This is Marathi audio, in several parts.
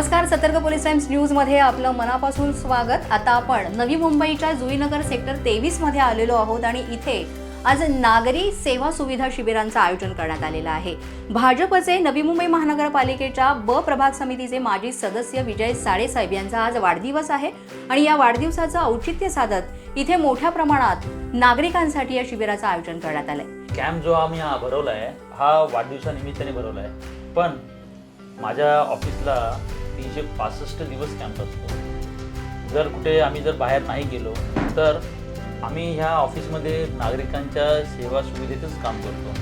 नमस्कार सतर्क पोलीस टाइम्स न्यूजमध्ये आपलं मनापासून स्वागत. आता आपण नवी मुंबईच्या जुईनगर सेक्टर तेवीसमध्ये आलेलो आहोत आणि इथे आज नागरी सेवा सुविधा शिबिरांचं आयोजन करण्यात आलेलं आहे. भाजपचे नवी मुंबई महानगरपालिकेच्या ब प्रभाग समितीचे माजी सदस्य विजय साडेसाहेब यांचा आज वाढदिवस आहे आणि या वाढदिवसाचं औचित्य साधत इथे मोठ्या प्रमाणात नागरिकांसाठी या शिबिराचं आयोजन करण्यात आलंय. कॅम्प जो आम्ही हा भरवला आहे हा वाढदिवसानिमित्ताने भरवला आहे पण माझ्या ऑफिसला तीनशे पासष्ट दिवस कॅम्प असतो. जर कुठे आम्ही जर बाहेर नाही गेलो तर आम्ही ह्या ऑफिसमध्ये नागरिकांच्या सेवा सुविधेतच काम करतो.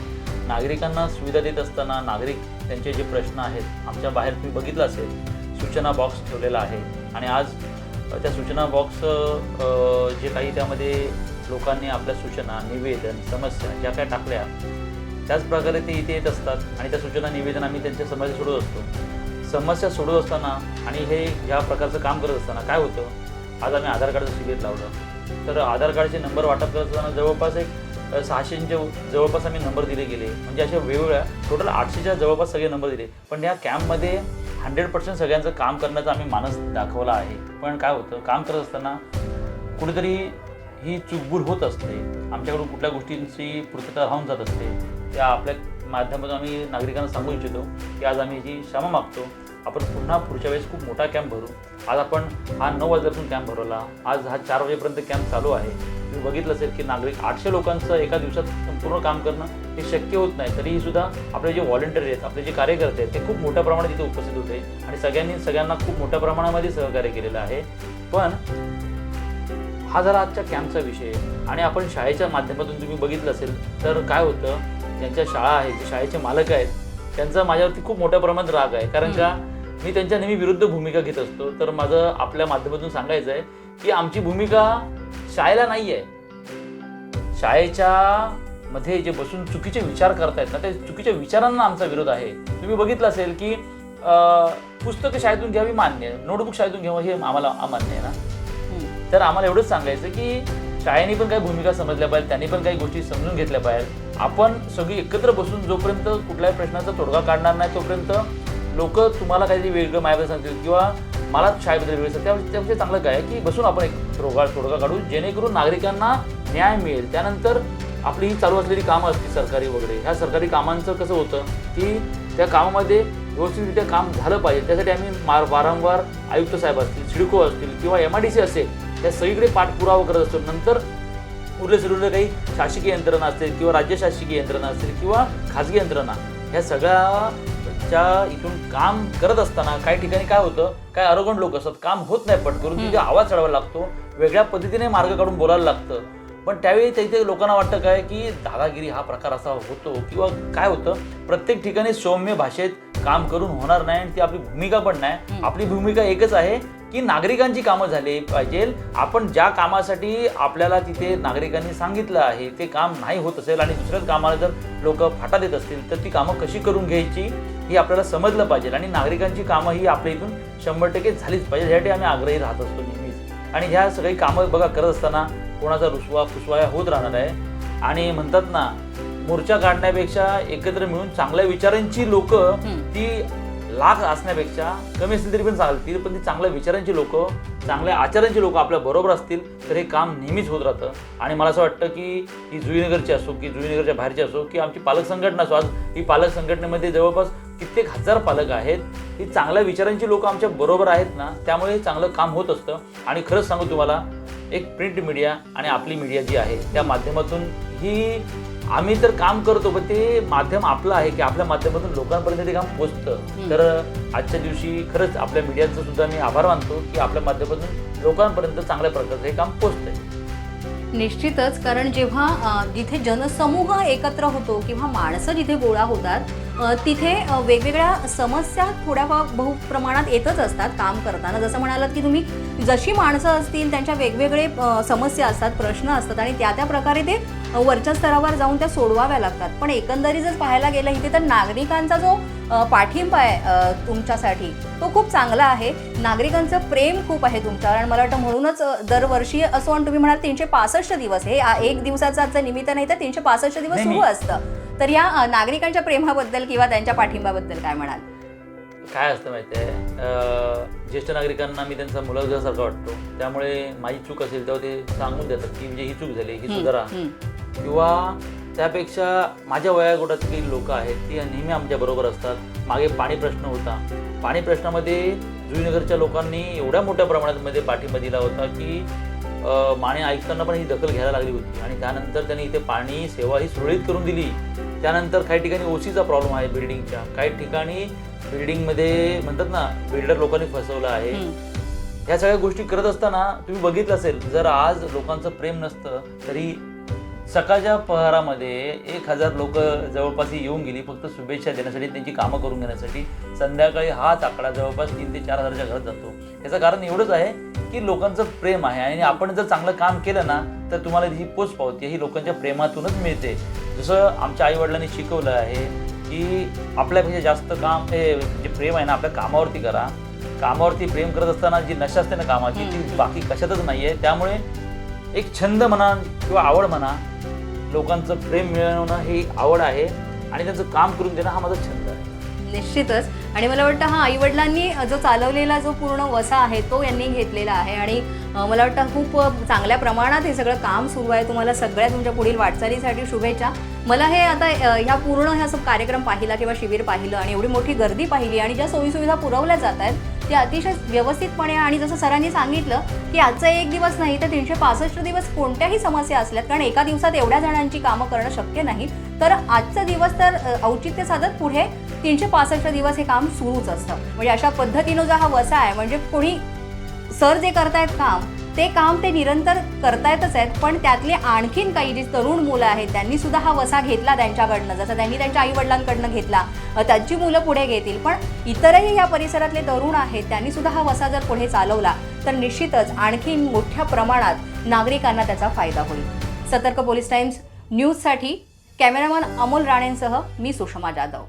नागरिकांना सुविधा देत असताना नागरिक त्यांचे जे प्रश्न आहेत आमच्या बाहेर तुम्ही बघितलं असेल सूचना बॉक्स ठेवलेला आहे. आणि आज त्या सूचना बॉक्स जे काही त्यामध्ये लोकांनी आपल्या सूचना निवेदन समस्या ज्या काय टाकल्या त्याच प्रकारे ते इथे येत असतात. आणि त्या सूचना निवेदन आम्ही त्यांच्या समाजात सोडत असतो. समस्या सोडवत असताना आणि हे ह्या प्रकारचं काम करत असताना काय होतं? आज आम्ही आधार कार्डचं शिबिर लावलं. तर आधार कार्डचे नंबर वाटप करत असताना जवळपास एक अ, सहाशेंच्या जवळपास आम्ही नंबर दिले गेले. म्हणजे अशा वेगवेगळ्या टोटल आठशेच्या जवळपास सगळे नंबर दिले. पण या कॅम्पमध्ये हंड्रेड पर्सेंट सगळ्यांचं काम करण्याचा आम्ही मानस दाखवला आहे. पण काय होतं? काम करत असताना कुठेतरी ही चूकभूल होत असते. आमच्याकडून कुठल्या गोष्टींची पूर्तता राहून जात असते. त्या आपल्या माध्यमातून आम्ही नागरिकांना सांगू इच्छितो की आज आम्ही जी क्षमा मागतो आपण पुन्हा पुढच्या वेळेस खूप मोठा कॅम्प भरू. आज आपण हा नऊ वाजल्यापासून कॅम्प भरवला. आज हा चार वाजेपर्यंत कॅम्प चालू आहे. तुम्ही बघितलं असेल की नागरिक आठशे लोकांचं एका दिवसात संपूर्ण काम करणं हे शक्य होत नाही. तरीही सुद्धा आपले जे व्हॉलेंटियर आहेत आपले जे कार्यकर्ते आहेत ते खूप मोठ्या प्रमाणात इथे उपस्थित होते आणि सगळ्यांनी सगळ्यांना खूप मोठ्या प्रमाणामध्ये सहकार्य केलेलं आहे. पण हा झाला आजच्या कॅम्पचा विषय. आणि आपण शाळेच्या माध्यमातून तुम्ही बघितलं असेल तर काय होतं? ज्यांच्या शाळा आहेत जे शाळेचे मालक आहेत त्यांचा माझ्यावरती खूप मोठ्या प्रमाणात राग आहे. कारण का मी त्यांच्या नेहमी विरुद्ध भूमिका घेत असतो. तर माझं आपल्या माध्यमातून सांगायचं आहे की आमची भूमिका शाळेला नाही आहे शाळेच्या मध्ये जे बसून चुकीचे विचार करतायत ना त्या चुकीच्या विचारांना आमचा विरोध आहे. तुम्ही बघितलं असेल की पुस्तकं शाळेतून घ्यावी मान्य आहे. नोटबुक शाळेतून घ्यावं हे आम्हाला अमान्य आहे ना. तर आम्हाला एवढंच सांगायचं की शाळेने पण काही भूमिका समजल्या पाहिजे त्यांनी पण काही गोष्टी समजून घेतल्या पाहिजे आपण सगळी एकत्र बसून जोपर्यंत कुठल्याही प्रश्नाचा तोडगा काढणार नाही तोपर्यंत लोक तुम्हाला काहीतरी वेगळं मायाबद्दल सांगतील किंवा मला शाळेबद्दल वेगळं सांगतील. त्यापेक्षा त्यापेक्षा चांगलं काय आहे की बसून आपण एक तोडगा तोडगा काढू जेणेकरून नागरिकांना न्याय मिळेल. त्यानंतर आपली ही चालू असलेली कामं असतील सरकारी वगैरे. ह्या सरकारी कामांचं कसं होतं की त्या कामामध्ये व्यवस्थितरित्या काम झालं पाहिजे. त्यासाठी आम्ही मार वारंवार आयुक्त साहेब असतील सिडको असतील किंवा एम आय डी सी असेल त्या सगळीकडे पाठपुरावा करत असतो. नंतर उरले सुरले काही शासकीय यंत्रणा असतील किंवा राज्य शासकीय यंत्रणा असतील किंवा खाजगी यंत्रणा ह्या सगळ्याच्या इथून काम करत असताना काही ठिकाणी काय होतं काय अरोगण लोक असतात काम होत नाही पट करून तिथे आवाज चढवायला लागतो वेगळ्या पद्धतीने मार्ग काढून बोलायला लागतं. पण त्यावेळी तिथे लोकांना वाटतं काय की दादागिरी हा प्रकार असा होतो किंवा काय होतं प्रत्येक ठिकाणी सौम्य भाषेत काम करून होणार नाही आणि ती आपली भूमिका पण नाही. आपली भूमिका एकच आहे की नागरिकांची कामं झाली पाहिजे. आपण ज्या कामासाठी आपल्याला तिथे नागरिकांनी सांगितलं आहे ते काम नाही होत असेल आणि दुसऱ्याच कामाला जर लोक फाटा देत असतील तर ती कामं कशी करून घ्यायची ही आपल्याला समजलं पाहिजे आणि नागरिकांची कामं ही आपल्या इथून शंभर टक्के झालीच पाहिजे. यासाठी आम्ही आग्रही राहत असतो नेहमीच. आणि ह्या सगळी कामं बघा करत असताना कोणाचा रुसवा फुसवा होत राहणार आहे. आणि म्हणतात ना मोर्चा काढण्यापेक्षा एकत्र मिळून चांगल्या विचारांची लोक ती लाख असण्यापेक्षा कमी असतील तरी पण चालतील पण ती चांगल्या विचारांची लोक चांगल्या आचारांची लोक आपल्या बरोबर असतील तर हे काम नेहमीच होत राहतं. आणि मला असं वाटतं की ही जुईनगरची असो की जुईनगरच्या बाहेरची असो की आमची पालक संघटना असो आज ही पालक संघटनेमध्ये जवळपास कित्येक हजार पालक आहेत ही चांगल्या विचारांची लोक आमच्या बरोबर आहेत ना त्यामुळे हे चांगलं काम होत असतं. आणि खरंच सांगू तुम्हाला एक प्रिंट मीडिया आणि आपली मीडिया जी आहे त्या माध्यमातून ही आम्ही तर काम करतो पण ते माध्यम आपलं आहे की आपल्या माध्यमातून लोकांपर्यंत ते काम पोचतं. तर आजच्या दिवशी खरंच आपल्या मीडियाचं सुद्धा मी आभार मानतो की आपल्या माध्यमातून लोकांपर्यंत चांगल्या प्रकारचं हे काम पोचतंय. निश्चितच कारण जेव्हा जिथे जनसमूह एकत्र होतो किंवा माणसं जिथे गोळा होतात तिथे वेगवेगळ्या समस्या थोड्या बहु प्रमाणात येतच असतात काम करताना. जसं म्हणालात की तुम्ही जशी माणसं असतील त्यांच्या वेगवेगळे समस्या असतात प्रश्न असतात आणि त्या त्या प्रकारे ते वरच्या स्तरावर जाऊन त्या सोडवाव्या लागतात. पण एकंदरीत जर पाहायला गेलं इथे तर नागरिकांचा जो पाठिंबा आहे तुमच्यासाठी तो खूप चांगला आहे. नागरिकांचं प्रेम खूप आहे तुमच्यावर आणि मला वाटतं म्हणूनच दरवर्षी असो आणि तुम्ही म्हणाल तीनशे पासष्ट दिवस. हे एक दिवसाचा आजचं निमित्त नाही तर तीनशे पासष्ट दिवस सुरू. असतं. तर या नागरिकांच्या प्रेमाबद्दल किंवा त्यांच्या पाठिंब्याबद्दल काय म्हणाल? काय असतं माहिती आहे अं, ज्येष्ठ नागरिकांना मी त्यांचा मुलगासारखा वाटतो. त्यामुळे माझी चूक असेल तेव्हा ते सांगून देतात की म्हणजे ही चूक झाली ही सुधारा. किंवा त्यापेक्षा माझ्या वयागटाची काही लोक आहेत ती नेहमी आमच्या बरोबर असतात. मागे पाणी प्रश्न होता. पाणी प्रश्नामध्ये जुईनगरच्या लोकांनी एवढ्या मोठ्या प्रमाणात मध्ये पाठिंबा दिला होता की माने ऐकताना पण ही दखल घ्यायला लागली होती. आणि त्यानंतर त्यांनी इथे पाणी सेवा ही सुरळीत करून दिली. त्यानंतर काही ठिकाणी ओसीचा प्रॉब्लेम आहे बिल्डिंगच्या. काही ठिकाणी बिल्डिंगमध्ये म्हणतात ना बिल्डर लोकांनी फसवलं आहे. ह्या सगळ्या गोष्टी करत असताना तुम्ही बघितलं असेल जर आज लोकांचं प्रेम नसतं तरी सकाळच्या पहारामध्ये एक हजार लोक जवळपास येऊन गेली फक्त शुभेच्छा देण्यासाठी त्यांची कामं करून घेण्यासाठी. संध्याकाळी हाच आकडा जवळपास तीन ते चार हजारच्या घरात जातो. याचं कारण एवढंच आहे की लोकांचं प्रेम आहे आणि आपण जर चांगलं काम केलं ना तर तुम्हाला ही पोच पावती ही लोकांच्या प्रेमातूनच मिळते. जसं आमच्या आईवडिलांनी शिकवलं आहे की आपल्यापेक्षा जास्त काम हे जे प्रेम आहे ना आपल्या कामावरती करा. कामावरती प्रेम करत असताना जी नशा असते ना कामाची ती बाकी कशातच नाही आहे त्यामुळे एक छंद म्हणा किंवा आवड म्हणा लोकांचं प्रेम मिळवणं ही आवड आहे आणि त्यांचं काम करून देणं हा माझा छंद निश्चितच. आणि मला वाटतं हा आईवडिलांनी जो चालवलेला जो पूर्ण वसा आहे तो यांनी घेतलेला आहे. आणि मला वाटतं खूप चांगल्या प्रमाणात हे सगळं काम सुरू आहे. तुम्हाला सगळ्या तुमच्या पुढील वाटचालीसाठी शुभेच्छा. मला हे आता ह्या पूर्ण ह्या सब कार्यक्रम पाहिला किंवा शिबिर पाहिलं आणि एवढी मोठी गर्दी पाहिली आणि ज्या सोयीसुविधा पुरवल्या जात आहेत त्या अतिशय व्यवस्थितपणे आणि जसं सरांनी सांगितलं की आजचा एक दिवस नाही तर तीनशे पासष्ट दिवस कोणत्याही समस्या असल्यात. कारण एका दिवसात एवढ्या जणांची कामं करणं शक्य नाही. तर आजचा दिवस तर औचित्य साधत पुढे तीनशे पासष्ट दिवस हे काम सुरूच असतं. म्हणजे अशा पद्धतीनं जो हा वसा आहे म्हणजे कोणी सर जे करतायत काम ते काम ते निरंतर करतायतच आहेत पण त्यातले आणखीन काही जी तरुण मुलं आहेत त्यांनी सुद्धा हा वसा घेतला त्यांच्याकडनं. जसं त्यांनी त्यांच्या आईवडिलांकडनं घेतला त्यांची मुलं पुढे घेतील. पण इतरही या परिसरातले तरुण आहेत त्यांनी सुद्धा हा वसा जर पुढे चालवला तर निश्चितच आणखीन मोठ्या प्रमाणात नागरिकांना त्याचा फायदा होईल. सतर्क पोलीस टाइम्स न्यूजसाठी कॅमेरामन अमोल राणेंसह मी सुषमा जाधव.